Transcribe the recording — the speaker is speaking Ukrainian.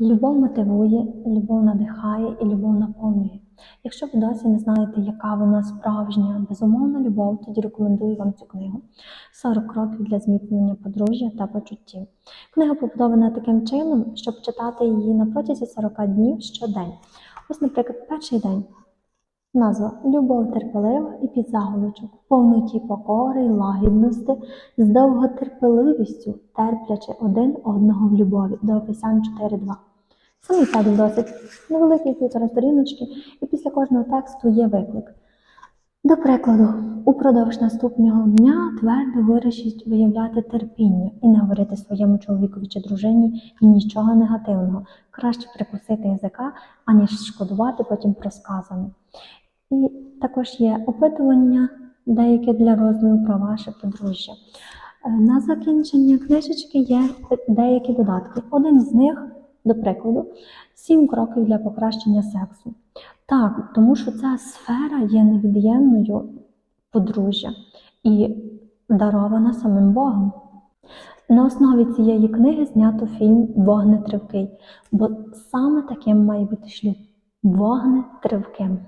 Любов мотивує, любов надихає і любов наповнює. Якщо ви досі не знаєте, яка вона справжня, безумовна любов, тоді рекомендую вам цю книгу «40 кроків для зміцнення подружжя та почуттів. Книга побудована таким чином, щоб читати її на протязі 40 днів щодень. Ось, наприклад, перший день. Назва Любов терпелива і підзаголовочок, повноті покори й лагідності, з довготерпеливістю, терплячи один одного в любові до Ефесян 4.2. Самий текст досить невеликий півтора сторіночки, і після кожного тексту є виклик. До прикладу, упродовж наступного дня твердо вирішіть виявляти терпіння і не говорити своєму чоловікові чи дружині нічого негативного. Краще прикусити язика, аніж шкодувати потім про сказане. І також є опитування деякі для роздуму про ваше подружжя. Е, На закінчення книжечки є деякі додатки. Один з них, до прикладу, сім кроків для покращення сексу. Так, тому що ця сфера є невід'ємною подружжя і дарована самим Богом. На основі цієї книги знято фільм Вогнетривкий, бо саме таким має бути шлюб вогнетривким.